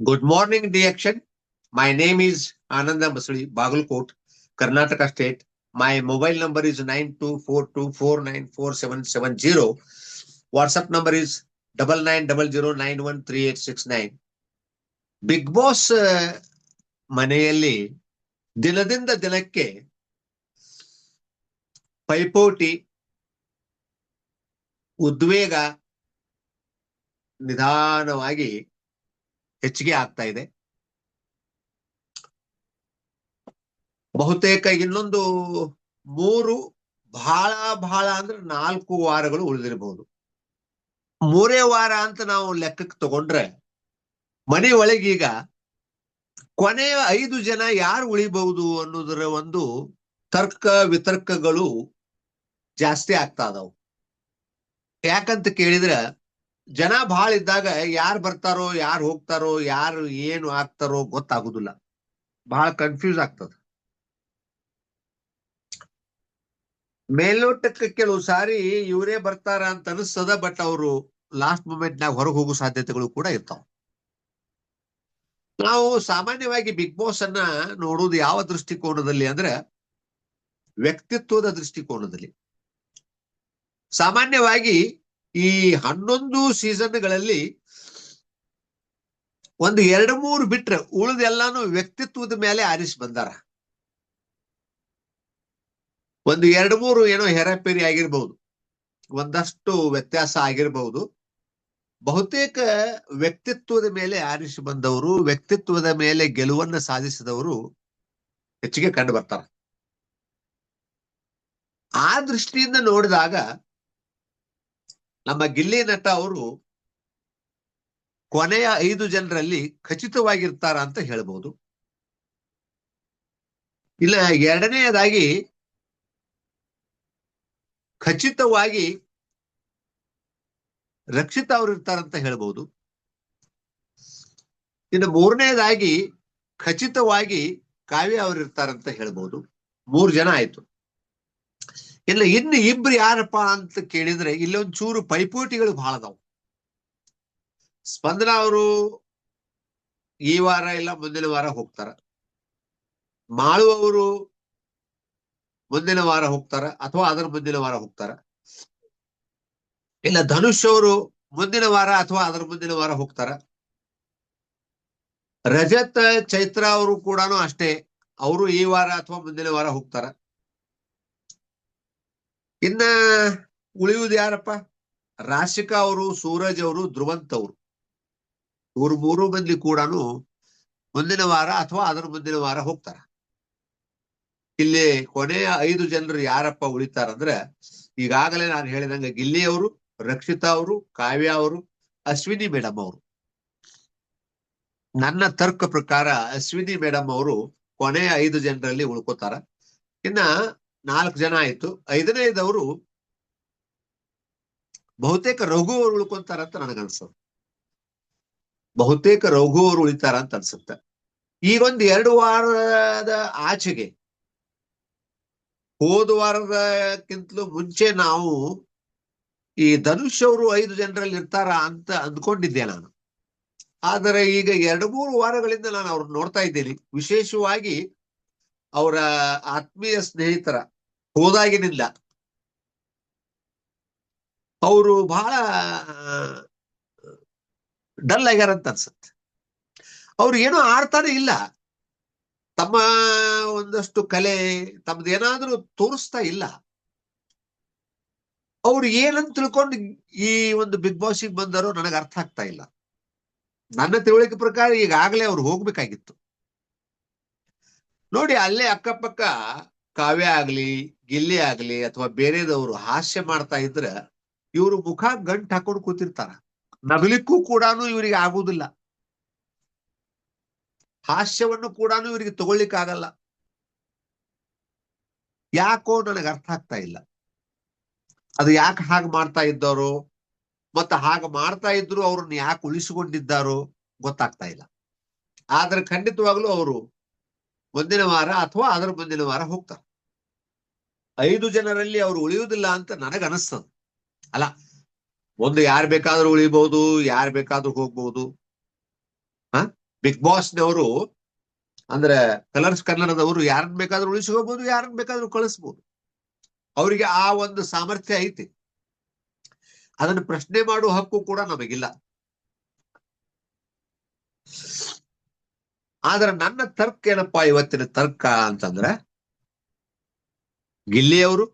Good morning, dear action. My name is Ananda Masuli, Bagalkot, Karnataka State. My mobile number is nine two four two four nine four seven seven zero. WhatsApp number is double nine double zero nine one three eight six nine. Bigg Boss ಮನೆಯಲ್ಲಿ ದಿನದಿಂದ ದಿನಕ್ಕೆ ಪೈಪೋಟಿ ಉದ್ವೇಗ ನಿಧಾನವಾಗಿ ಹೆಚ್ಚಿಗೆ ಆಗ್ತಾ ಇದೆ. ಬಹುತೇಕ ಇನ್ನೊಂದು ಮೂರು ಬಹಳ ಬಹಳ ಅಂದ್ರೆ ನಾಲ್ಕು ವಾರಗಳು ಉಳಿದಿರಬಹುದು ಮೂರೇ ವಾರ ಅಂತ ನಾವು ಲೆಕ್ಕಕ್ಕೆ ತಗೊಂಡ್ರೆ ಮನೆ ಒಳಗೀಗ ಕೊನೆಯ ಐದು ಜನ ಯಾರು ಉಳಿಬಹುದು ಅನ್ನೋದರ ಒಂದು ತರ್ಕ ವಿತರ್ಕಗಳು ಜಾಸ್ತಿ ಆಗ್ತಾ ಇದಾವು. ಯಾಕಂತ ಕೇಳಿದ್ರೆ ಜನ ಬಹಳ ಇದ್ದಾಗ ಯಾರು ಬರ್ತಾರೋ, ಯಾರು ಹೋಗ್ತಾರೋ, ಯಾರು ಏನು ಆಗ್ತಾರೋ ಗೊತ್ತಾಗುದಿಲ್ಲ. ಬಹಳ ಕನ್ಫ್ಯೂಸ್ ಆಗ್ತದ. ಮೇಲ್ನೋಟಕ್ಕೆ ಕೆಲವು ಸಾರಿ ಇವರೇ ಬರ್ತಾರ ಅಂತ ಅನಿಸ್ತದ ಬಟ್ ಅವರು ಲಾಸ್ಟ್ ಮೂಮೆಂಟ್ ನಾಗ ಹೊರಗೆ ಹೋಗೋ ಸಾಧ್ಯತೆಗಳು ಕೂಡ ಇರ್ತಾವ. ನಾವು ಸಾಮಾನ್ಯವಾಗಿ ಬಿಗ್ ಬಾಸ್ ಅನ್ನ ನೋಡುವುದು ಯಾವ ದೃಷ್ಟಿಕೋನದಲ್ಲಿ ಅಂದ್ರೆ ವ್ಯಕ್ತಿತ್ವದ ದೃಷ್ಟಿಕೋನದಲ್ಲಿ. ಸಾಮಾನ್ಯವಾಗಿ ಈ ಹನ್ನೊಂದು ಸೀಸನ್ಗಳಲ್ಲಿ ಒಂದು ಎರಡು ಮೂರು ಬಿಟ್ರೆ ಉಳಿದೆಲ್ಲಾನು ವ್ಯಕ್ತಿತ್ವದ ಮೇಲೆ ಆರಿಸಿ ಬಂದಾರ. ಒಂದು ಎರಡು ಮೂರು ಏನೋ ಹೆರಾಪೇರಿ ಆಗಿರ್ಬಹುದು ಒಂದಷ್ಟು ವ್ಯತ್ಯಾಸ ಆಗಿರಬಹುದು ಬಹುತೇಕ ವ್ಯಕ್ತಿತ್ವದ ಮೇಲೆ ಆರಿಸಿ ಬಂದವರು, ವ್ಯಕ್ತಿತ್ವದ ಮೇಲೆ ಗೆಲುವನ್ನ ಸಾಧಿಸಿದವರು ಹೆಚ್ಚಿಗೆ ಕಂಡು ಬರ್ತಾರ. ಆ ದೃಷ್ಟಿಯಿಂದ ನೋಡಿದಾಗ ನಮ್ಮ ಗಿಲ್ಲಿ ನಟ ಅವರು ಕೊನೆಯ ಐದು ಜನರಲ್ಲಿ ಖಚಿತವಾಗಿರ್ತಾರ ಅಂತ ಹೇಳ್ಬೋದು. ಇಲ್ಲ, ಎರಡನೆಯದಾಗಿ ಖಚಿತವಾಗಿ ರಕ್ಷಿತ ಅವರು ಇರ್ತಾರಂತ ಹೇಳ್ಬೋದು. ಇನ್ನು ಮೂರನೇದಾಗಿ ಖಚಿತವಾಗಿ ಕಾವ್ಯ ಅವ್ರು ಇರ್ತಾರಂತ ಹೇಳ್ಬೋದು. ಮೂರು ಜನ ಆಯ್ತು. ಇಲ್ಲ, ಇನ್ನು ಇಬ್ರು ಯಾರಪ್ಪ ಅಂತ ಕೇಳಿದ್ರೆ ಇಲ್ಲಿ ಒಂದ್ ಚೂರು ಪೈಪೋಟಿಗಳು ಬಹಳ ಅದಾವ. ಸ್ಪಂದನ ಅವರು ಈ ವಾರ ಇಲ್ಲ, ಮುಂದಿನ ವಾರ ಹೋಗ್ತಾರ. ಮಾಳು ಅವರು ಮುಂದಿನ ವಾರ ಹೋಗ್ತಾರ ಅಥವಾ ಅದರ ಮುಂದಿನ ವಾರ ಹೋಗ್ತಾರ. ಇಲ್ಲ, ಧನುಷ್ ಅವರು ಮುಂದಿನ ವಾರ ಅಥವಾ ಅದರ ಮುಂದಿನ ವಾರ ಹೋಗ್ತಾರ. ರಜತ್, ಚೈತ್ರ ಅವರು ಕೂಡ ಅಷ್ಟೇ. ಅವರು ಈ ವಾರ ಅಥವಾ ಮುಂದಿನ ವಾರ ಹೋಗ್ತಾರ. ಇನ್ನ ಉಳಿಯುವುದು ಯಾರಪ್ಪ? ರಾಶಿಕಾ ಅವರು, ಸೂರಜ್ ಅವರು, ಧ್ರುವಂತ್ ಅವರು. ಇವರು ಮೂರು ಮಂದಿ ಕೂಡ ಮುಂದಿನ ವಾರ ಅಥವಾ ಅದರ ಮುಂದಿನ ವಾರ ಹೋಗ್ತಾರ. ಇಲ್ಲಿ ಕೊನೆಯ ಐದು ಜನರು ಯಾರಪ್ಪ ಉಳಿತಾರಂದ್ರೆ, ಈಗಾಗಲೇ ನಾನು ಹೇಳಿದಂಗೆ ಗಿಲ್ಲಿ ಅವರು, ರಕ್ಷಿತಾ ಅವರು, ಕಾವ್ಯ ಅವರು, ಅಶ್ವಿನಿ ಮೇಡಮ್ ಅವರು. ನನ್ನ ತರ್ಕ ಪ್ರಕಾರ ಅಶ್ವಿನಿ ಮೇಡಮ್ ಅವರು ಕೊನೆಯ ಐದು ಜನರಲ್ಲಿ ಉಳ್ಕೋತಾರ. ಇನ್ನ ನಾಲ್ಕು ಜನ ಆಯ್ತು. ಐದನೇದವರು ಬಹುತೇಕ ರಘು ಅವರು ಉಳ್ಕೊಂತಾರ ಅಂತ ನನಗನ್ಸುತ್ತೆ. ಬಹುತೇಕ ರಘು ಅವರು ಉಳಿತಾರ ಅಂತ ಅನ್ಸುತ್ತೆ. ಈಗೊಂದು ಎರಡು ವಾರದ ಆಚೆಗೆ, ಹೋದ ವಾರದಕ್ಕಿಂತಲೂ ಮುಂಚೆ ನಾವು ಈ ಧನುಷ್ ಅವರು ಐದು ಜನರಲ್ಲಿ ಇರ್ತಾರ ಅಂತ ಅಂದ್ಕೊಂಡಿದ್ದೆ ನಾನು. ಆದರೆ ಈಗ ಎರಡು ಮೂರು ವಾರಗಳಿಂದ ನಾನು ಅವ್ರನ್ನ ನೋಡ್ತಾ ಇದ್ದೀನಿ. ವಿಶೇಷವಾಗಿ ಅವರ ಆತ್ಮೀಯ ಸ್ನೇಹಿತರ ಹೋದಾಗಿನಿಂದ ಅವರು ಬಹಳ ಡಲ್ ಆಗ್ಯಾರ ಅಂತ ಅನ್ಸುತ್ತೆ. ಅವ್ರು ಏನೋ ಆಡ್ತಾನೆ ಇಲ್ಲ. ತಮ್ಮ ಒಂದಷ್ಟು ಕಲೆ ತಮ್ದು ಏನಾದ್ರೂ ತೋರಿಸ್ತಾ ಇಲ್ಲ. ಅವ್ರು ಏನಂತ ತಿಳ್ಕೊಂಡು ಈ ಒಂದು ಬಿಗ್ ಬಾಸಿಗೆ ಬಂದಾರೋ ನನಗೆ ಅರ್ಥ ಆಗ್ತಾ ಇಲ್ಲ. ನನ್ನ ತಿಳುವಳಿಕೆ ಪ್ರಕಾರ ಈಗಾಗಲೇ ಅವ್ರು ಹೋಗ್ಬೇಕಾಗಿತ್ತು. ನೋಡಿ, ಅಲ್ಲೇ ಅಕ್ಕಪಕ್ಕ ಕಾವ್ಯ ಆಗ್ಲಿ, ಗಿಲ್ಲಿ ಆಗ್ಲಿ ಅಥವಾ ಬೇರೆದವರು ಹಾಸ್ಯ ಮಾಡ್ತಾ ಇದ್ರ ಇವರು ಮುಖ ಗಂಟ್ ಹಾಕೊಂಡು ಕೂತಿರ್ತಾರ. ನಗಲಿಕ್ಕೂ ಕೂಡ ಇವರಿಗೆ ಆಗುದಿಲ್ಲ. ಹಾಸ್ಯವನ್ನು ಕೂಡ ಇವರಿಗೆ ತಗೊಳ್ಲಿಕ್ಕೆ ಆಗಲ್ಲ ಯಾಕೋ ನನಗೆ ಅರ್ಥ ಆಗ್ತಾ ಇಲ್ಲ. ಅದು ಯಾಕೆ ಹಾಗೆ ಮಾಡ್ತಾ ಇದ್ದವರು ಮತ್ತೆ ಹಾಗೆ ಮಾಡ್ತಾ ಇದ್ರು ಅವ್ರನ್ನ ಯಾಕೆ ಉಳಿಸಿಕೊಂಡಿದ್ದಾರೋ ಗೊತ್ತಾಗ್ತಾ ಇಲ್ಲ. ಆದ್ರೆ ಖಂಡಿತವಾಗ್ಲೂ ಅವರು ಮುಂದಿನ ವಾರ ಅಥವಾ ಅದರ ಮುಂದಿನ ವಾರ ಹೋಗ್ತಾರೆ. ಐದು ಜನರಲ್ಲಿ ಅವರು ಉಳಿಯುವುದಿಲ್ಲ ಅಂತ ನನಗನಿಸ್ತದ. ಅಲ್ಲ, ಒಂದು ಯಾರು ಬೇಕಾದ್ರೂ ಉಳಿಬಹುದು ಯಾರು ಬೇಕಾದ್ರೂ ಹೋಗ್ಬಹುದು ಹ? ಬಿಗ್ ಬಾಸ್ನವರು ಅಂದ್ರೆ ಕಲರ್ಸ್ ಕನ್ನಡದವರು ಯಾರನ್ನ ಬೇಕಾದ್ರೂ ಉಳಿಸ್ಕೋಬಹುದು ಯಾರನ್ನ ಬೇಕಾದ್ರೂ ಕಳಿಸ್ಬೋದು. ಅವರಿಗೆ ಆ ಒಂದು ಸಾಮರ್ಥ್ಯ ಐತಿ. ಅದನ್ನು ಪ್ರಶ್ನೆ ಮಾಡುವ ಹಕ್ಕು ಕೂಡ ನಮಗಿಲ್ಲ. ಆದ್ರೆ ನನ್ನ ತರ್ಕ ಏನಪ್ಪಾ ಇವತ್ತಿನ ತರ್ಕ ಅಂತಂದ್ರೆ ಗಿಲ್ಲಿಯವರು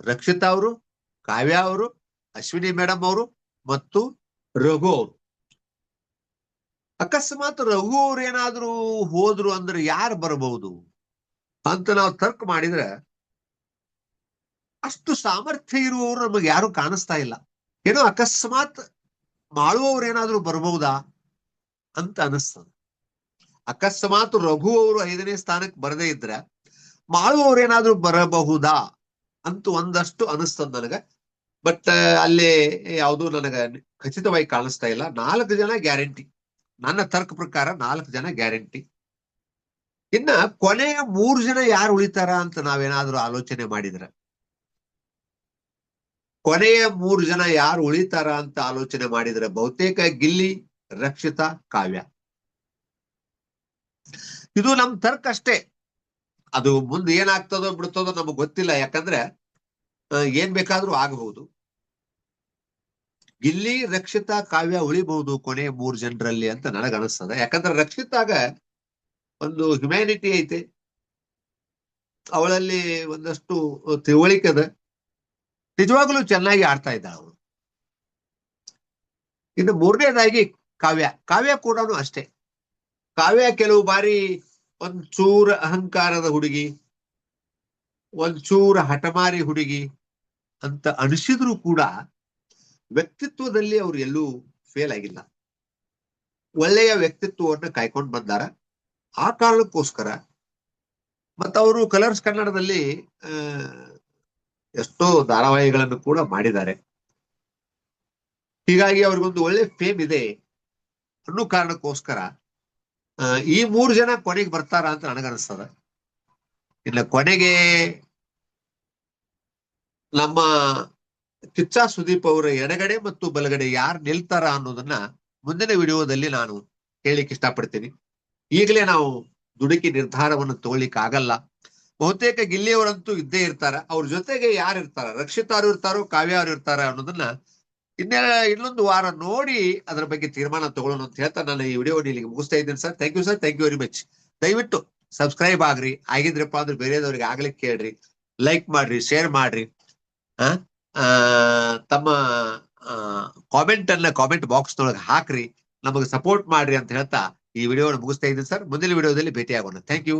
ರಕ್ಷಿತಾ ಅವರು, ಕಾವ್ಯ ಅವರು, ಅಶ್ವಿನಿ ಮೇಡಮ್ ಅವರು ಮತ್ತು ರಘು ಅವರು. ಅಕಸ್ಮಾತ್ ರಘು ಅವ್ರು ಏನಾದ್ರೂ ಹೋದ್ರು ಅಂದ್ರೆ ಯಾರು ಬರಬಹುದು ಅಂತ ನಾವು ತರ್ಕ ಮಾಡಿದ್ರೆ ಅಷ್ಟು ಸಾಮರ್ಥ್ಯ ಇರುವವರು ನಮಗೆ ಯಾರು ಕಾಣಿಸ್ತಾ ಇಲ್ಲ. ಏನೋ ಅಕಸ್ಮಾತ್ ಮಾಡುವವ್ರು ಏನಾದ್ರೂ ಬರಬಹುದಾ ಅಂತ ಅನಿಸ್ತದೆ. ಅಕಸ್ಮಾತ್ ರಘು ಅವರು ಐದನೇ ಸ್ಥಾನಕ್ಕೆ ಬರದೇ ಇದ್ರೆ ಮಾಳು ಅವ್ರೇನಾದ್ರೂ ಬರಬಹುದಾ ಅಂತ ಒಂದಷ್ಟು ಅನಿಸ್ತದ ನನಗ. ಬಟ್ ಅಲ್ಲಿ ಯಾವುದು ನನಗ ಖಚಿತವಾಗಿ ಕಾಣಿಸ್ತಾ ಇಲ್ಲ. ನಾಲ್ಕು ಜನ ಗ್ಯಾರಂಟಿ. ನನ್ನ ತರ್ಕ ಪ್ರಕಾರ ನಾಲ್ಕು ಜನ ಗ್ಯಾರಂಟಿ. ಇನ್ನ ಕೊನೆಯ ಮೂರು ಜನ ಯಾರು ಉಳಿತಾರ ಅಂತ ನಾವೇನಾದ್ರೂ ಆಲೋಚನೆ ಮಾಡಿದ್ರ? ಕೊನೆಯ ಮೂರು ಜನ ಯಾರು ಉಳಿತಾರ ಅಂತ ಆಲೋಚನೆ ಮಾಡಿದ್ರೆ ಬಹುತೇಕ ಗಿಲ್ಲಿ, ರಕ್ಷಿತಾ, ಕಾವ್ಯ. ಇದು ನಮ್ ತರ್ಕ ಅಷ್ಟೇ. ಅದು ಮುಂದೆ ಏನಾಗ್ತದೋ ಬಿಡ್ತದೋ ನಮಗ್ ಗೊತ್ತಿಲ್ಲ. ಯಾಕಂದ್ರೆ ಏನ್ ಬೇಕಾದ್ರೂ ಆಗಬಹುದು. ಇಲ್ಲಿ ರಕ್ಷಿತಾ ಕಾವ್ಯ ಉಳಿಬಹುದು ಕೊನೆ ಮೂರ್ ಜನರಲ್ಲಿ ಅಂತ ನನಗ ಅನಿಸ್ತದೆ. ಯಾಕಂದ್ರೆ ರಕ್ಷಿತಾಗ ಒಂದು ಹ್ಯುಮ್ಯಾನಿಟಿ ಐತೆ. ಅವಳಲ್ಲಿ ಒಂದಷ್ಟು ತಿಳುವಳಿಕೆ ಅದ ನಿಜವಾಗ್ಲೂ ಚೆನ್ನಾಗಿ ಆಡ್ತಾ ಇದ್ದ ಅವಳು. ಇನ್ನು ಮೂರನೇದಾಗಿ ಕಾವ್ಯ. ಕಾವ್ಯ ಕೂಡ ಅಷ್ಟೇ. ಕಾವ್ಯ ಕೆಲವು ಬಾರಿ ಒಂಚೂರ ಅಹಂಕಾರದ ಹುಡುಗಿ, ಒಂಚೂರ ಹಠಮಾರಿ ಹುಡುಗಿ ಅಂತ ಅನಿಸಿದ್ರು ಕೂಡ ವ್ಯಕ್ತಿತ್ವದಲ್ಲಿ ಅವ್ರು ಎಲ್ಲೂ ಫೇಲ್ ಆಗಿಲ್ಲ. ಒಳ್ಳೆಯ ವ್ಯಕ್ತಿತ್ವವನ್ನು ಕಾಯ್ಕೊಂಡು ಬಂದಾರ. ಆ ಕಾರಣಕ್ಕೋಸ್ಕರ ಅವರು ಕಲರ್ಸ್ ಕನ್ನಡದಲ್ಲಿ ಎಷ್ಟೋ ಧಾರಾವಾಹಿಗಳನ್ನು ಕೂಡ ಮಾಡಿದ್ದಾರೆ. ಹೀಗಾಗಿ ಅವ್ರಿಗೊಂದು ಒಳ್ಳೆ ಫೇಮ್ ಇದೆ ಅನ್ನೋ ಕಾರಣಕ್ಕೋಸ್ಕರ ಈ ಮೂರು ಜನ ಕೊನೆಗೆ ಬರ್ತಾರ ಅಂತ ನನಗನ್ಸ್ತದ. ಇಲ್ಲ ಕೊನೆಗೆ ನಮ್ಮ ಕಿಚ್ಚ ಸುದೀಪ್ ಅವರ ಎಡಗಡೆ ಮತ್ತು ಬಲಗಡೆ ಯಾರು ನಿಲ್ತಾರ ಅನ್ನೋದನ್ನ ಮುಂದಿನ ವಿಡಿಯೋದಲ್ಲಿ ನಾನು ಹೇಳಲಿಕ್ಕೆ ಇಷ್ಟಪಡ್ತೀನಿ. ಈಗಲೇ ನಾವು ದುಡುಕಿ ನಿರ್ಧಾರವನ್ನು ತಗೊಳ್ಳಿಕ್ ಆಗಲ್ಲ ಬಹುತೇಕ ಗಿಲ್ಲಿಯವರಂತೂ ಇದ್ದೇ ಇರ್ತಾರ. ಅವ್ರ ಜೊತೆಗೆ ಯಾರು ಇರ್ತಾರ? ರಕ್ಷಿತಾರು ಇರ್ತಾರೋ ಕಾವ್ಯಾರು ಇರ್ತಾರ ಅನ್ನೋದನ್ನ ಇನ್ನೇ ಇನ್ನೊಂದು ವಾರ ನೋಡಿ ಅದರ ಬಗ್ಗೆ ತೀರ್ಮಾನ ತಗೊಳ್ಳೋಣ ಅಂತ ಹೇಳ್ತಾ ನಾನು ಈ ವಿಡಿಯೋ ಇಲ್ಲಿಗೆ ಮುಗಿಸ್ತಾ ಇದ್ದೀನಿ sir. Thank you sir thank you very much ದಯವಿಟ್ಟು ಸಬ್ಸ್ಕ್ರೈಬ್ ಆಗ್ರಿ. ಆಗಿದ್ರಪ್ಪ ಅಂದ್ರೆ ಬೇರೆದವ್ರಿಗೆ ಆಗ್ಲಿಕ್ಕೆ ಕೇಳ್ರಿ ಲೈಕ್ ಮಾಡ್ರಿ ಶೇರ್ ಮಾಡ್ರಿ. ತಮ್ಮ ಕಾಮೆಂಟ್ ಅನ್ನ ಕಾಮೆಂಟ್ ಬಾಕ್ಸ್ ನೊಳಗೆ ಹಾಕ್ರಿ. ನಮಗೆ ಸಪೋರ್ಟ್ ಮಾಡ್ರಿ ಅಂತ ಹೇಳ್ತಾ ಈ ವಿಡಿಯೋನ ಮುಗಿಸ್ತಾ ಇದ್ದೀನಿ ಸರ್. ಮುಂದಿನ ವಿಡಿಯೋದಲ್ಲಿ ಭೇಟಿ ಆಗೋಣ ಥ್ಯಾಂಕ್ ಯು